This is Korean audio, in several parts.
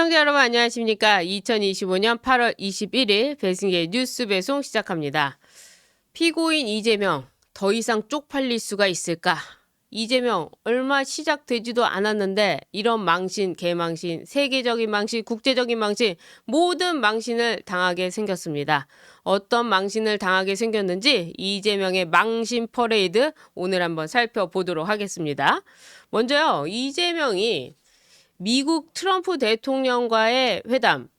시청자 여러분 안녕하십니까? 2025년 8월 21일 배승의 뉴스 배송 시작합니다. 피고인 이재명 더 이상 쪽팔릴 수가 있을까? 이재명 얼마 시작되지도 않았는데 이런 망신, 개망신, 세계적인 망신, 국제적인 망신 모든 망신을 당하게 생겼습니다. 어떤 망신을 당하게 생겼는지 이재명의 망신 퍼레이드 오늘 한번 살펴보도록 하겠습니다. 먼저요. 이재명이 미국 트럼프 대통령과의 회담.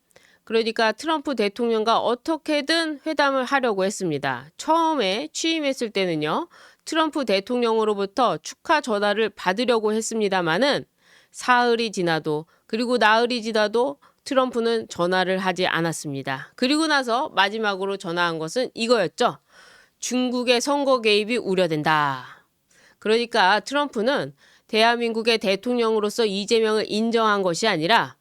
그러니까 트럼프 대통령과 어떻게든 회담을 하려고 했습니다. 처음에 취임했을 때는요. 트럼프 대통령으로부터 축하 전화를 받으려고 했습니다마는 사흘이 지나도 그리고 나흘이 지나도 트럼프는 전화를 하지 않았습니다. 그리고 나서 마지막으로 전화한 것은 이거였죠. 중국의 선거 개입이 우려된다. 그러니까 트럼프는 대한민국의 대통령으로서 이재명을 인정한 것이 아니라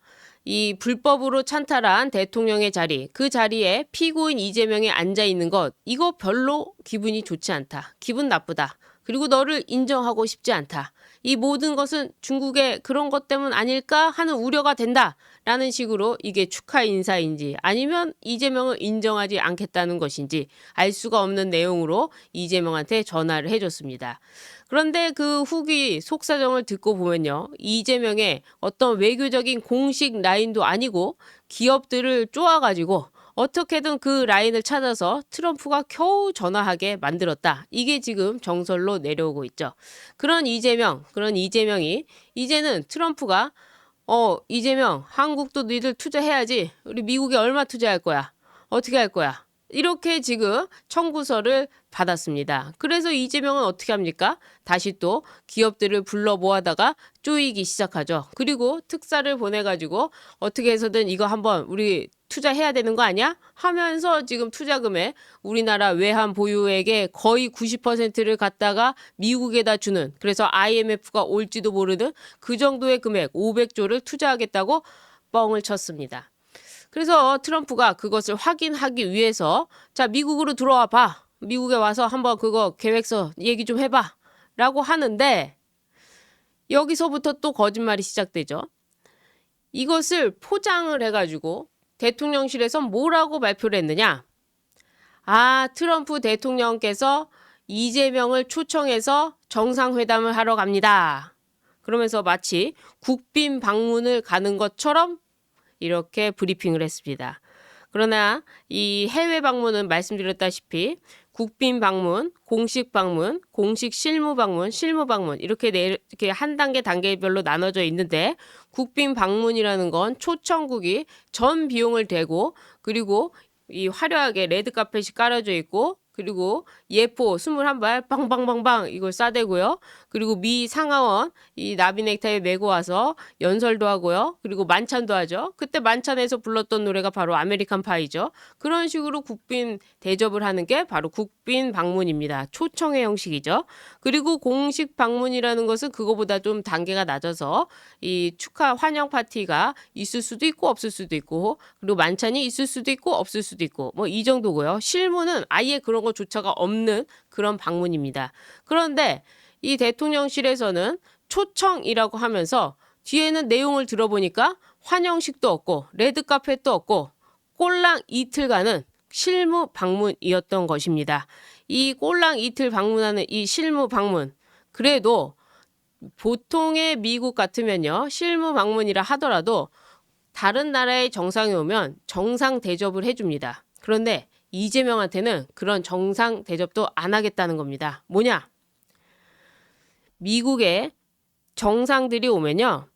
이 불법으로 찬탈한 대통령의 자리, 그 자리에 피고인 이재명이 앉아 있는 것, 이거 별로 기분이 좋지 않다. 기분 나쁘다. 그리고 너를 인정하고 싶지 않다. 이 모든 것은 중국의 그런 것 때문 아닐까 하는 우려가 된다. 라는 식으로 이게 축하 인사인지 아니면 이재명을 인정하지 않겠다는 것인지 알 수가 없는 내용으로 이재명한테 전화를 해줬습니다. 그런데 그 후기 속사정을 듣고 보면요. 이재명의 어떤 외교적인 공식 라인도 아니고 기업들을 쪼아가지고 어떻게든 그 라인을 찾아서 트럼프가 겨우 전화하게 만들었다. 이게 지금 정설로 내려오고 있죠. 그런 이재명, 그런 이재명이 이제는 트럼프가 어, 이재명, 한국도 너희들 투자해야지. 우리 미국에 얼마 투자할 거야? 어떻게 할 거야? 이렇게 지금 청구서를 받았습니다. 그래서 이재명은 어떻게 합니까? 다시 또 기업들을 불러 모아다가 쪼이기 시작하죠. 그리고 특사를 보내가지고 어떻게 해서든 이거 한번 우리 투자해야 되는 거 아니야? 하면서 지금 투자금에 우리나라 외환 보유액의 거의 90%를 갖다가 미국에다 주는 그래서 IMF가 올지도 모르는 그 정도의 금액 500조를 투자하겠다고 뻥을 쳤습니다. 그래서 트럼프가 그것을 확인하기 위해서 자 미국으로 들어와 봐 미국에 와서 한번 그거 계획서 얘기 좀 해봐 라고 하는데 여기서부터 또 거짓말이 시작되죠. 이것을 포장을 해가지고 대통령실에서 뭐라고 발표를 했느냐? 아, 트럼프 대통령께서 이재명을 초청해서 정상회담을 하러 갑니다. 그러면서 마치 국빈 방문을 가는 것처럼 이렇게 브리핑을 했습니다. 그러나 이 해외 방문은 말씀드렸다시피 국빈 방문, 공식 방문, 공식 실무 방문, 실무 방문 이렇게 내 이렇게 한 단계 단계별로 나눠져 있는데 국빈 방문이라는 건 초청국이 전 비용을 대고 그리고 이 화려하게 레드 카펫이 깔아져 있고 그리고 예포 21발 빵빵빵빵 이걸 싸대고요. 그리고 미 상하원 이 나비 넥타이 메고 와서 연설도 하고요. 그리고 만찬도 하죠. 그때 만찬에서 불렀던 노래가 바로 아메리칸 파이죠. 그런 식으로 국빈 대접을 하는 게 바로 국빈 방문입니다. 초청의 형식이죠. 그리고 공식 방문이라는 것은 그거보다 좀 단계가 낮아서 이 축하 환영 파티가 있을 수도 있고 없을 수도 있고 그리고 만찬이 있을 수도 있고 없을 수도 있고 뭐 이 정도고요. 실무는 아예 그런 것조차가 없는 그런 방문입니다. 그런데 이 대통령실에서는 초청이라고 하면서 뒤에는 내용을 들어보니까 환영식도 없고 레드카펫도 없고 꼴랑 이틀간은 실무 방문이었던 것입니다. 이 꼴랑 이틀 방문하는 이 실무 방문 그래도 보통의 미국 같으면요 실무 방문이라 하더라도 다른 나라의 정상이 오면 정상 대접을 해줍니다. 그런데 이재명한테는 그런 정상 대접도 안 하겠다는 겁니다. 뭐냐? 미국에 정상들이 오면요.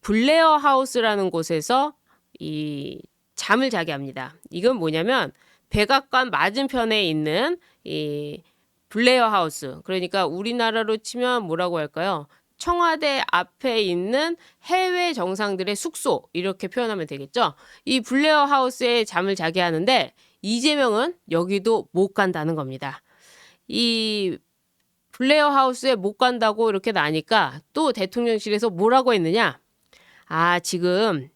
블레어 하우스라는 곳에서 이 잠을 자게 합니다. 이건 뭐냐면 백악관 맞은편에 있는 이 블레어 하우스. 그러니까 우리나라로 치면 뭐라고 할까요? 청와대 앞에 있는 해외 정상들의 숙소 이렇게 표현하면 되겠죠. 이 블레어 하우스에 잠을 자게 하는데 이재명은 여기도 못 간다는 겁니다. 이 블레어 하우스에 못 간다고 이렇게 나니까 또 대통령실에서 뭐라고 했느냐? 아, 지금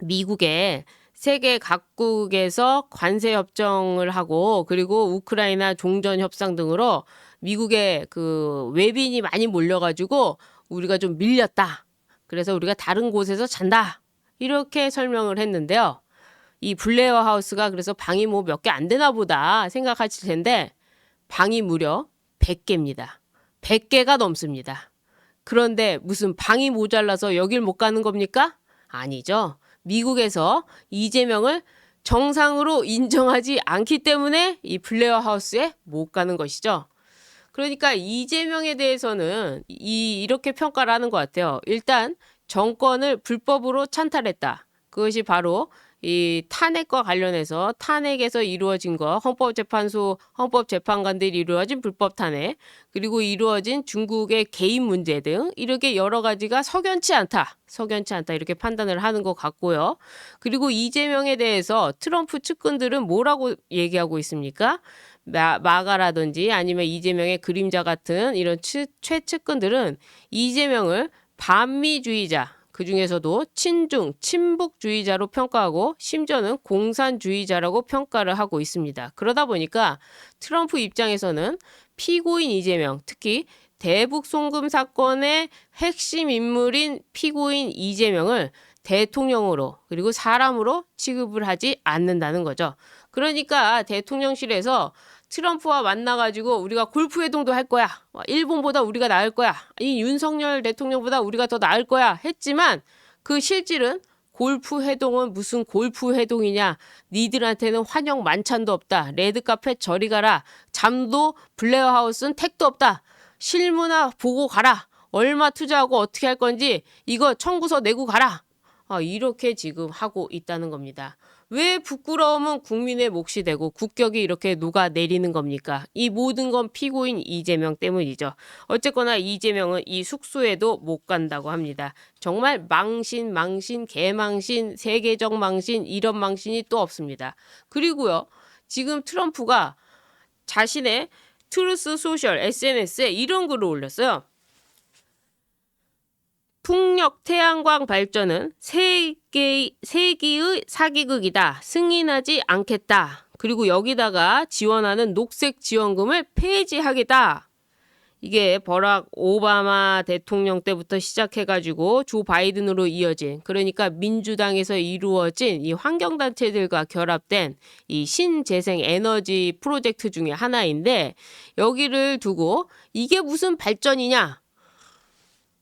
미국에 세계 각국에서 관세 협정을 하고 그리고 우크라이나 종전 협상 등으로 미국에 그 외빈이 많이 몰려가지고 우리가 좀 밀렸다. 그래서 우리가 다른 곳에서 잔다. 이렇게 설명을 했는데요. 이 블레어 하우스가 그래서 방이 뭐 몇 개 안 되나 보다 생각하실 텐데 방이 무려 100개입니다. 100개가 넘습니다. 그런데 무슨 방이 모자라서 여길 못 가는 겁니까? 아니죠. 미국에서 이재명을 정상으로 인정하지 않기 때문에 이 블레어 하우스에 못 가는 것이죠. 그러니까 이재명에 대해서는 이 이렇게 평가를 하는 것 같아요. 일단 정권을 불법으로 찬탈했다. 그것이 바로 이 탄핵과 관련해서 탄핵에서 이루어진 거 헌법재판소 헌법재판관들이 이루어진 불법 탄핵 그리고 이루어진 중국의 개인 문제 등 이렇게 여러 가지가 석연치 않다 석연치 않다 이렇게 판단을 하는 것 같고요. 그리고 이재명에 대해서 트럼프 측근들은 뭐라고 얘기하고 있습니까? 마, 마가라든지 아니면 이재명의 그림자 같은 이런 최, 최측근들은 이재명을 반미주의자 그 중에서도 친중, 친북주의자로 평가하고 심지어는 공산주의자라고 평가를 하고 있습니다. 그러다 보니까 트럼프 입장에서는 피고인 이재명, 특히 대북 송금 사건의 핵심 인물인 피고인 이재명을 대통령으로 그리고 사람으로 취급을 하지 않는다는 거죠. 그러니까 대통령실에서 트럼프와 만나가지고 우리가 골프 회동도 할 거야. 어, 일본보다 우리가 나을 거야. 이 윤석열 대통령보다 우리가 더 나을 거야. 했지만 그 실질은 골프 회동은 무슨 골프 회동이냐. 니들한테는 환영 만찬도 없다. 레드카펫 저리 가라. 잠도 블레어 하우스는 택도 없다. 실무나 보고 가라. 얼마 투자하고 어떻게 할 건지 이거 청구서 내고 가라. 아, 이렇게 지금 하고 있다는 겁니다. 왜 부끄러움은 국민의 몫이 되고 국격이 이렇게 녹아내리는 겁니까? 이 모든 건 피고인 이재명 때문이죠. 어쨌거나 이재명은 이 숙소에도 못 간다고 합니다. 정말 망신, 망신, 개망신, 세계적 망신, 이런 망신이 또 없습니다. 그리고요, 지금 트럼프가 자신의 트루스 소셜 SNS에 이런 글을 올렸어요. 풍력 태양광 발전은 세계, 세기의 사기극이다. 승인하지 않겠다. 그리고 여기다가 지원하는 녹색 지원금을 폐지하겠다. 이게 버락 오바마 대통령 때부터 시작해가지고 조 바이든으로 이어진 그러니까 민주당에서 이루어진 이 환경단체들과 결합된 이 신재생 에너지 프로젝트 중에 하나인데 여기를 두고 이게 무슨 발전이냐?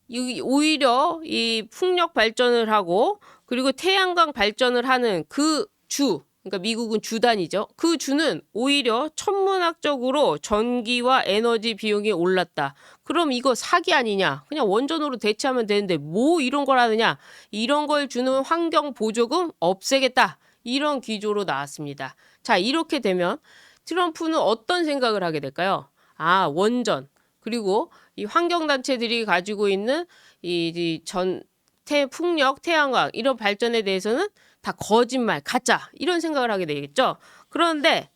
이- 오히려 이 풍력 발전을 하고 그리고 태양광 발전을 하는 그 주, 그러니까 미국은 주단이죠. 그 주는 오히려 천문학적으로 전기와 에너지 비용이 올랐다. 그럼 이거 사기 아니냐? 그냥 원전으로 대체하면 되는데 뭐 이런 걸 하느냐? 이런 걸 주는 환경 보조금 없애겠다. 이런 기조로 나왔습니다. 자, 이렇게 되면 트럼프는 어떤 생각을 하게 될까요? 아, 원전. 그리고 이 환경단체들이 가지고 있는 이전 풍력, 태양광 이런 발전에 대해서는 다 거짓말, 가짜 이런 생각을 하게 되겠죠. 그런데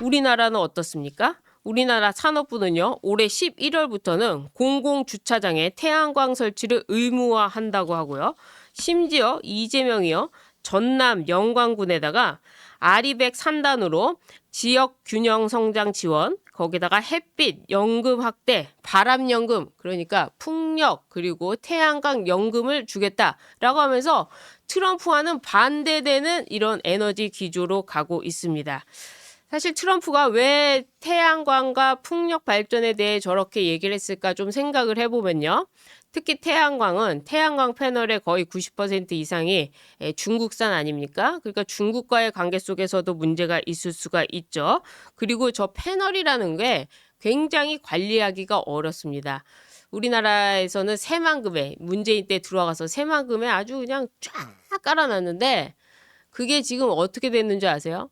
우리나라는 어떻습니까? 우리나라 산업부는요, 올해 11월부터는 공공주차장에 태양광 설치를 의무화한다고 하고요. 심지어 이재명이요, 전남 영광군에다가 아리백 산단으로 지역 균형 성장 지원, 거기다가 햇빛 연금 확대, 바람 연금, 그러니까 풍력 그리고 태양광 연금을 주겠다라고 하면서 트럼프와는 반대되는 이런 에너지 기조로 가고 있습니다. 사실 트럼프가 왜 태양광과 풍력 발전에 대해 저렇게 얘기를 했을까 좀 생각을 해보면요. 특히 태양광은 태양광 패널의 거의 90% 이상이 에, 중국산 아닙니까? 그러니까 중국과의 관계 속에서도 문제가 있을 수가 있죠. 그리고 저 패널이라는 게 굉장히 관리하기가 어렵습니다. 우리나라에서는 새만금에 문재인 때 들어가서 새만금에 아주 그냥 쫙 깔아놨는데 그게 지금 어떻게 됐는지 아세요?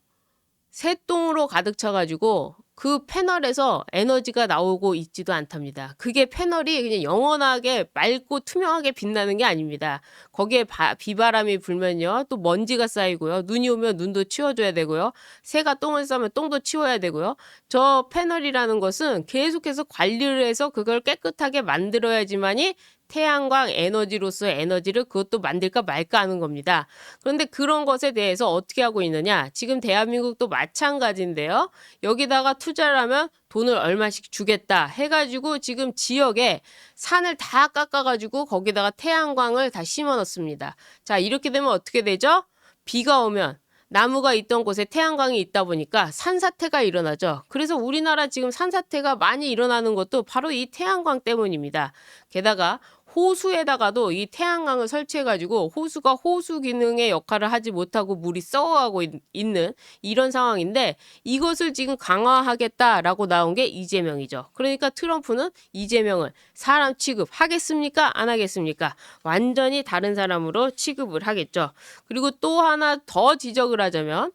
새똥으로 가득 차가지고 그 패널에서 에너지가 나오고 있지도 않답니다. 그게 패널이 그냥 영원하게 맑고 투명하게 빛나는 게 아닙니다. 거기에 바, 비바람이 불면요. 또 먼지가 쌓이고요. 눈이 오면 눈도 치워줘야 되고요. 새가 똥을 싸면 똥도 치워야 되고요. 저 패널이라는 것은 계속해서 관리를 해서 그걸 깨끗하게 만들어야지만이 태양광 에너지로서의 에너지를 그것도 만들까 말까 하는 겁니다. 그런데 그런 것에 대해서 어떻게 하고 있느냐? 지금 대한민국도 마찬가지인데요. 여기다가 투자를 하면 돈을 얼마씩 주겠다 해가지고 지금 지역에 산을 다 깎아가지고 거기다가 태양광을 다 심어 넣습니다. 자, 이렇게 되면 어떻게 되죠? 비가 오면 나무가 있던 곳에 태양광이 있다 보니까 산사태가 일어나죠. 그래서 우리나라 지금 산사태가 많이 일어나는 것도 바로 이 태양광 때문입니다. 게다가 호수에다가도 이 태양광을 설치해가지고 호수가 호수 기능의 역할을 하지 못하고 물이 썩어가고 있, 는 이런 상황인데 이것을 지금 강화하겠다라고 나온 게 이재명이죠. 그러니까 트럼프는 이재명을 사람 취급하겠습니까? 안 하겠습니까? 완전히 다른 사람으로 취급을 하겠죠. 그리고 또 하나 더 지적을 하자면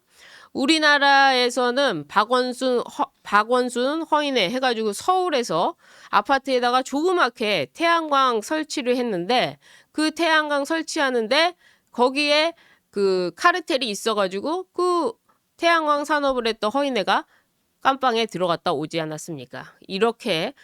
우리나라에서는 박원순 허, 박원순 허인회 해가지고 서울에서 아파트에다가 조그맣게 태양광 설치를 했는데 그 태양광 설치하는데 거기에 그 카르텔이 있어가지고 그 태양광 산업을 했던 허인회가 깜빵에 들어갔다 오지 않았습니까? 이렇게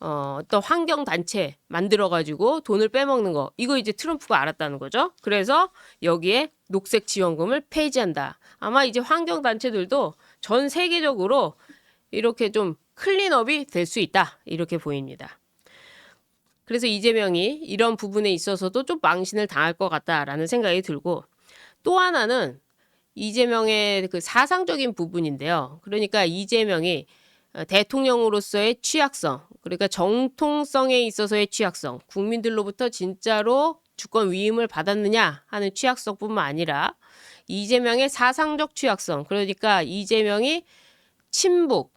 어, 어떤 환경 단체 만들어 가지고 돈을 빼먹는 거 이거 이제 트럼프가 알았다는 거죠. 그래서 여기에 녹색 지원금을 폐지한다. 아마 이제 환경 단체들도 전 세계적으로 이렇게 좀 클린업이 될 수 있다. 이렇게 보입니다. 그래서 이재명이 이런 부분에 있어서도 좀 망신을 당할 것 같다라는 생각이 들고 또 하나는 이재명의 그 사상적인 부분인데요. 그러니까 이재명이 대통령으로서의 취약성, 그러니까 정통성에 있어서의 취약성, 국민들로부터 진짜로 주권 위임을 받았느냐 하는 취약성뿐만 아니라 이재명의 사상적 취약성, 그러니까 이재명이 친북,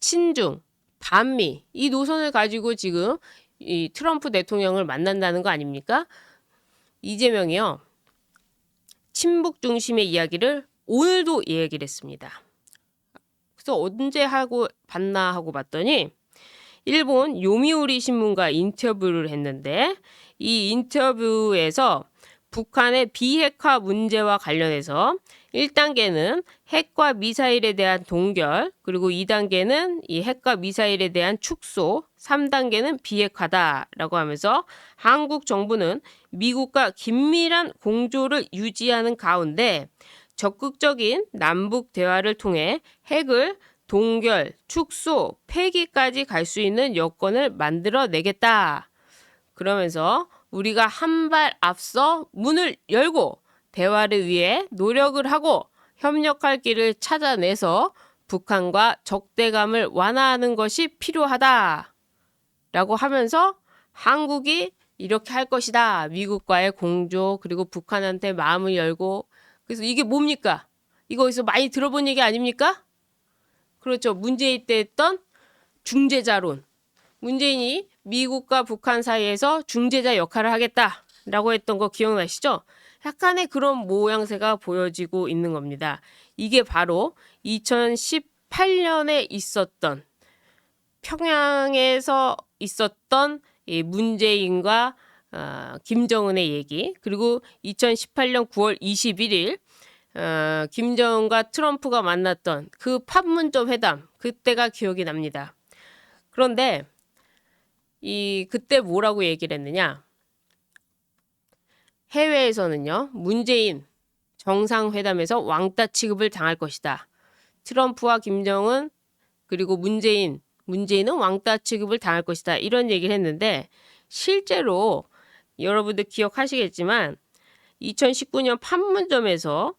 친중, 반미 이 노선을 가지고 지금 이 트럼프 대통령을 만난다는 거 아닙니까? 이재명이요. 친북 중심의 이야기를 오늘도 이야기를 했습니다. 그래서 언제 하고 봤나 하고 봤더니 일본 요미우리 신문과 인터뷰를 했는데 이 인터뷰에서 북한의 비핵화 문제와 관련해서 1단계는 핵과 미사일에 대한 동결, 그리고 2단계는 이 핵과 미사일에 대한 축소, 3단계는 비핵화다라고 하면서 한국 정부는 미국과 긴밀한 공조를 유지하는 가운데 적극적인 남북 대화를 통해 핵을 동결, 축소, 폐기까지 갈 수 있는 여건을 만들어 내겠다. 그러면서 우리가 한 발 앞서 문을 열고 대화를 위해 노력을 하고 협력할 길을 찾아내서 북한과 적대감을 완화하는 것이 필요하다. 라고 하면서 한국이 이렇게 할 것이다. 미국과의 공조, 그리고 북한한테 마음을 열고. 그래서 이게 뭡니까? 이거 어디서 많이 들어본 얘기 아닙니까? 그렇죠. 문재인 때 했던 중재자론. 문재인이 미국과 북한 사이에서 중재자 역할을 하겠다라고 했던 거 기억나시죠? 약간의 그런 모양새가 보여지고 있는 겁니다. 이게 바로 2018년에 있었던 평양에서 있었던 이 문재인과 어, 김정은의 얘기 그리고 2018년 9월 21일 어, 김정은과 트럼프가 만났던 그 판문점 회담 그때가 기억이 납니다. 그런데 이 그때 뭐라고 얘기를 했느냐? 해외에서는요, 문재인 정상회담에서 왕따 취급을 당할 것이다. 트럼프와 김정은 그리고 문재인, 문재인은 왕따 취급을 당할 것이다. 이런 얘기를 했는데 실제로 여러분들 기억하시겠지만 2019년 판문점에서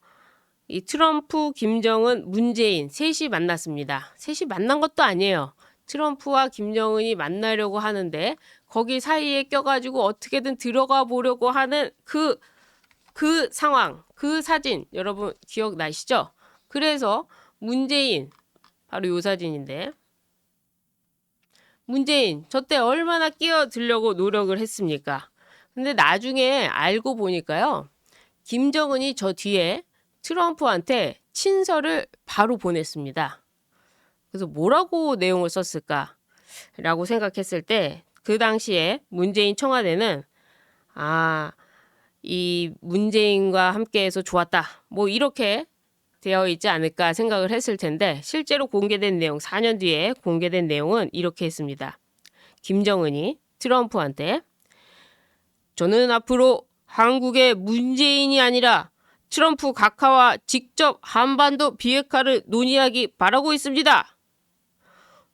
이 트럼프, 김정은, 문재인 셋이 만났습니다. 셋이 만난 것도 아니에요. 트럼프와 김정은이 만나려고 하는데 거기 사이에 껴가지고 어떻게든 들어가 보려고 하는 그, 그 상황, 그 사진 여러분 기억나시죠? 그래서 문재인, 바로 요 사진인데 문재인 저 때 얼마나 끼어들려고 노력을 했습니까? 근데 나중에 알고 보니까요. 김정은이 저 뒤에 트럼프한테 친서를 바로 보냈습니다. 그래서 뭐라고 내용을 썼을까? 라고 생각했을 때 그 당시에 문재인 청와대는 아, 이 문재인과 함께해서 좋았다. 뭐 이렇게 되어 있지 않을까 생각을 했을 텐데 실제로 공개된 내용 4년 뒤에 공개된 내용은 이렇게 했습니다. 김정은이 트럼프한테 저는 앞으로 한국의 문재인이 아니라 트럼프 각하와 직접 한반도 비핵화를 논의하기 바라고 있습니다.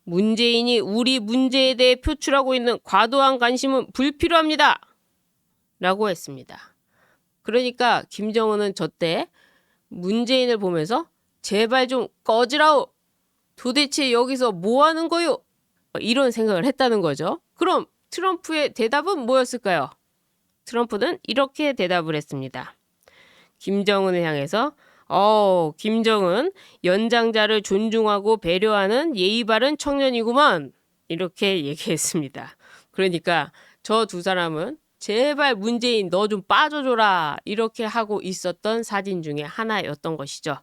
문재인이 우리 문제에 대해 표출하고 있는 과도한 관심은 불필요합니다. 라고 했습니다. 그러니까 김정은은 저 때 문재인을 보면서 제발 좀 꺼지라오. 도대체 여기서 뭐 하는 거요? 이런 생각을 했다는 거죠. 그럼 트럼프의 대답은 뭐였을까요? 트럼프는 이렇게 대답을 했습니다. 김정은을 향해서 어, 김정은 연장자를 존중하고 배려하는 예의 바른 청년이구만. 이렇게 얘기했습니다. 그러니까 저 두 사람은 제발 문재인 너 좀 빠져줘라. 이렇게 하고 있었던 사진 중에 하나였던 것이죠.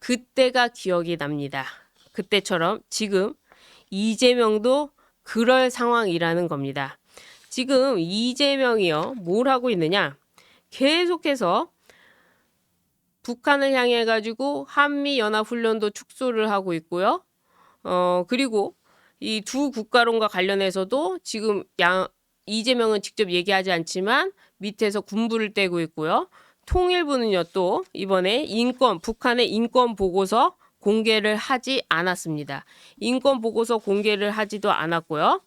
그때가 기억이 납니다. 그때처럼 지금 이재명도 그럴 상황이라는 겁니다. 지금 이재명이요. 뭘 하고 있느냐? 계속해서 북한을 향해 가지고 한미 연합 훈련도 축소를 하고 있고요. 어, 그리고 이 두 국가론과 관련해서도 지금 양 이재명은 직접 얘기하지 않지만 밑에서 군부를 떼고 있고요. 통일부는요 또 이번에 인권 북한의 인권 보고서 공개를 하지 않았습니다. 인권 보고서 공개를 하지도 않았고요.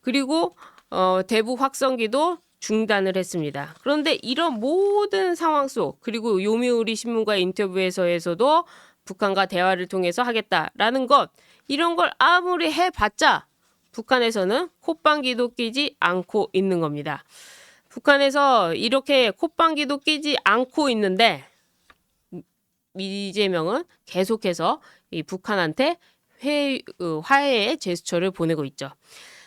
그리고 어, 대북 확성기도 중단을 했습니다. 그런데 이런 모든 상황 속 그리고 요미우리 신문과의 인터뷰에서에서도 북한과 대화를 통해서 하겠다라는 것 이런 걸 아무리 해봤자 북한에서는 콧방귀도 끼지 않고 있는 겁니다. 북한에서 이렇게 콧방귀도 끼지 않고 있는데 이재명은 계속해서 이 북한한테 회, 어, 화해의 제스처를 보내고 있죠.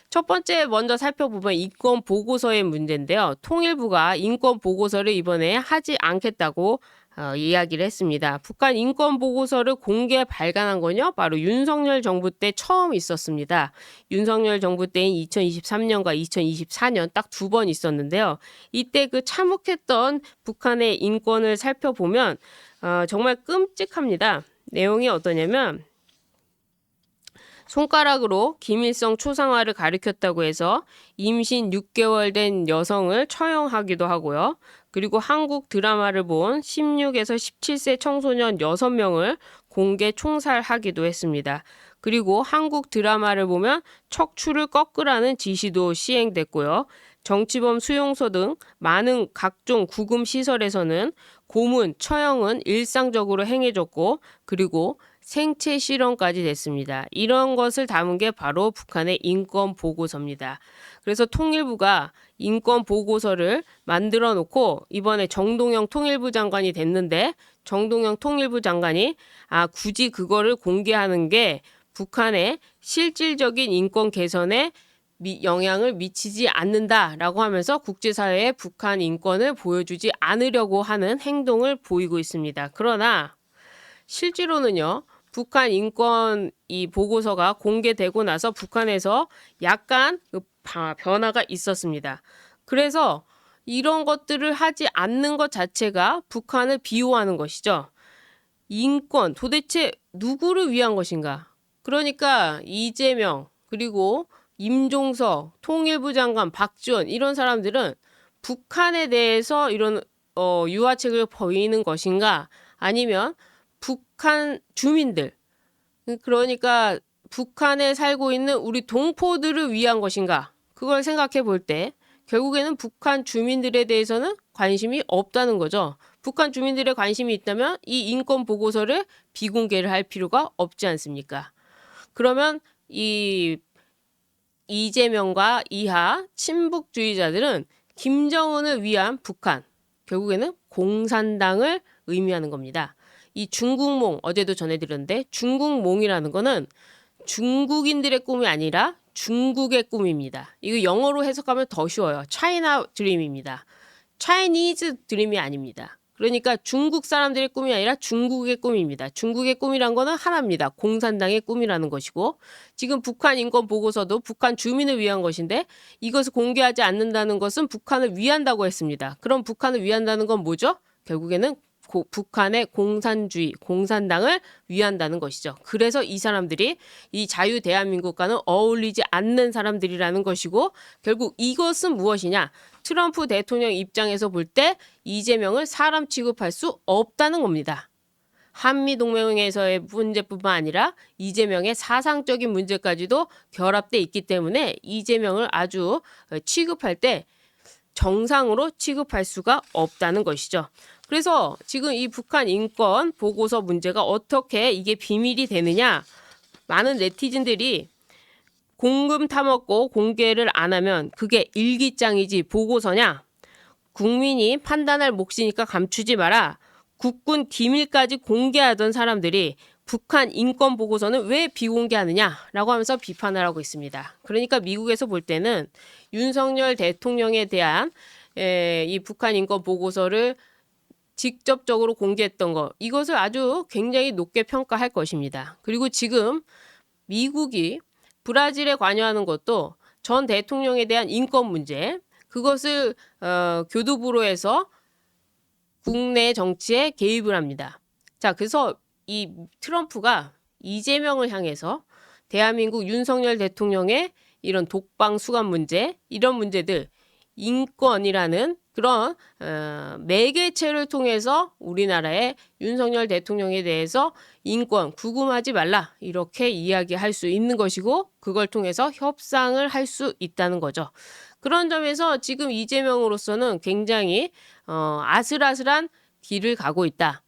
첫 번째 먼저 살펴보면 인권 보고서의 문제인데요. 통일부가 인권 보고서를 이번에 하지 않겠다고 어, 이야기를 했습니다. 북한 인권 보고서를 공개 발간한 건요, 바로 윤석열 정부 때 처음 있었습니다. 윤석열 정부 때인 2023년과 2024년 딱 두 번 있었는데요. 이때 그 참혹했던 북한의 인권을 살펴보면 어, 정말 끔찍합니다. 내용이 어떠냐면 손가락으로 김일성 초상화를 가리켰다고 해서 임신 6개월 된 여성을 처형하기도 하고요. 그리고 한국 드라마를 본 16에서 17세 청소년 6명을 공개 총살하기도 했습니다. 그리고 한국 드라마를 보면 척추를 꺾으라는 지시도 시행됐고요. 정치범 수용소 등 많은 각종 구금 시설에서는 고문, 처형은 일상적으로 행해졌고 그리고 생체 실험까지 됐습니다. 이런 것을 담은 게 바로 북한의 인권 보고서입니다. 그래서 통일부가 인권 보고서를 만들어 놓고 이번에 정동영 통일부 장관이 됐는데 정동영 통일부 장관이 아 굳이 그거를 공개하는 게 북한의 실질적인 인권 개선에 미, 영향을 미치지 않는다라고 하면서 국제사회에 북한 인권을 보여주지 않으려고 하는 행동을 보이고 있습니다. 그러나 실제로는요. 북한 인권 이 보고서가 공개되고 나서 북한에서 약간 그 변화가 있었습니다. 그래서 이런 것들을 하지 않는 것 자체가 북한을 비호하는 것이죠. 인권 도대체 누구를 위한 것인가? 그러니까 이재명 그리고 임종석 통일부 장관 박지원 이런 사람들은 북한에 대해서 이런 어, 유화책을 보이는 것인가 아니면 북한 주민들 그러니까 북한에 살고 있는 우리 동포들을 위한 것인가 그걸 생각해 볼 때 결국에는 북한 주민들에 대해서는 관심이 없다는 거죠. 북한 주민들의 관심이 있다면 이 인권 보고서를 비공개를 할 필요가 없지 않습니까? 그러면 이 이재명과 이하 친북주의자들은 김정은을 위한 북한, 결국에는 공산당을 의미하는 겁니다. 이 중국몽 어제도 전해드렸는데 중국몽이라는 거는 중국인들의 꿈이 아니라 중국의 꿈입니다. 이거 영어로 해석하면 더 쉬워요. 차이나 드림입니다. 차이니즈 드림이 아닙니다. 그러니까 중국 사람들의 꿈이 아니라 중국의 꿈입니다. 중국의 꿈이란 거는 하나입니다. 공산당의 꿈이라는 것이고 지금 북한 인권 보고서도 북한 주민을 위한 것인데 이것을 공개하지 않는다는 것은 북한을 위한다고 했습니다. 그럼 북한을 위한다는 건 뭐죠? 결국에는 고- 북한의 공산주의, 공산당을 위한다는 것이죠. 그래서 이 사람들이 이 자유 대한민국과는 어울리지 않는 사람들이라는 것이고 결국 이것은 무엇이냐? 트럼프 대통령 입장에서 볼 때 이재명을 사람 취급할 수 없다는 겁니다. 한미 동맹에서의 문제뿐만 아니라 이재명의 사상적인 문제까지도 결합돼 있기 때문에 이재명을 아주 어, 취급할 때 정상으로 취급할 수가 없다는 것이죠. 그래서 지금 이 북한 인권 보고서 문제가 어떻게 이게 비밀이 되느냐? 많은 네티즌들이 공금 타먹고 공개를 안 하면 그게 일기장이지 보고서냐? 국민이 판단할 몫이니까 감추지 마라. 국군 기밀까지 공개하던 사람들이 북한 인권 보고서는 왜 비공개하느냐라고 하면서 비판을 하고 있습니다. 그러니까 미국에서 볼 때는 윤석열 대통령에 대한 에, 이 북한 인권 보고서를 직접적으로 공개했던 거 이것을 아주 굉장히 높게 평가할 것입니다. 그리고 지금 미국이 브라질에 관여하는 것도 전 대통령에 대한 인권 문제 그것을 어, 교두부로 해서 국내 정치에 개입을 합니다. 자, 그래서 이 트럼프가 이재명을 향해서 대한민국 윤석열 대통령의 이런 독방 수감 문제 이런 문제들 인권이라는 그런 어, 매개체를 통해서 우리나라의 윤석열 대통령에 대해서 인권 구금하지 말라 이렇게 이야기할 수 있는 것이고 그걸 통해서 협상을 할 수 있다는 거죠. 그런 점에서 지금 이재명으로서는 굉장히 어, 아슬아슬한 길을 가고 있다.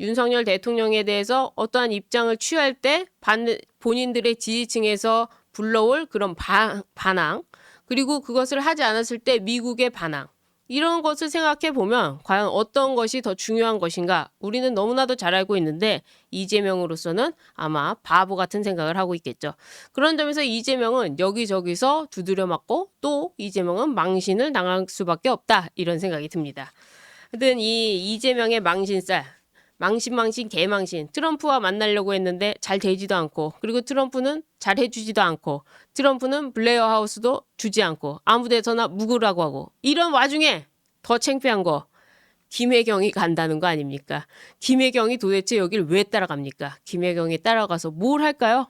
윤석열 대통령에 대해서 어떠한 입장을 취할 때 반, 본인들의 지지층에서 불러올 그런 바, 반항 그리고 그것을 하지 않았을 때 미국의 반항 이런 것을 생각해 보면 과연 어떤 것이 더 중요한 것인가 우리는 너무나도 잘 알고 있는데 이재명으로서는 아마 바보 같은 생각을 하고 있겠죠. 그런 점에서 이재명은 여기저기서 두드려 맞고 또 이재명은 망신을 당할 수밖에 없다 이런 생각이 듭니다. 하여튼 이 이재명의 망신살 망신망신 개망신 트럼프와 만나려고 했는데 잘 되지도 않고 그리고 트럼프는 잘 해주지도 않고 트럼프는 블레어 하우스도 주지 않고 아무 데서나 묵으라고 하고 이런 와중에 더 창피한 거 김혜경이 간다는 거 아닙니까? 김혜경이 도대체 여길 왜 따라갑니까? 김혜경이 따라가서 뭘 할까요?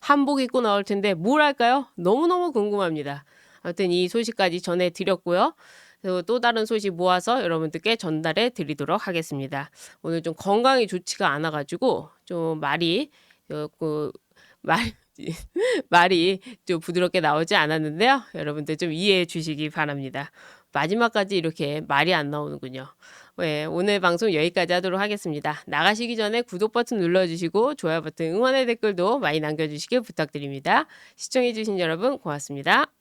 한복 입고 나올 텐데 뭘 할까요? 너무너무 궁금합니다. 아무튼 이 소식까지 전해드렸고요. 또 다른 소식 모아서 여러분들께 전달해 드리도록 하겠습니다. 오늘 좀 건강이 좋지가 않아가지고 좀 말이 어, 그, 말 말이 좀 부드럽게 나오지 않았는데요. 여러분들 좀 이해해 주시기 바랍니다. 마지막까지 이렇게 말이 안 나오는군요. 네, 오늘 방송 여기까지 하도록 하겠습니다. 나가시기 전에 구독 버튼 눌러주시고 좋아요 버튼 응원의 댓글도 많이 남겨주시길 부탁드립니다. 시청해주신 여러분 고맙습니다.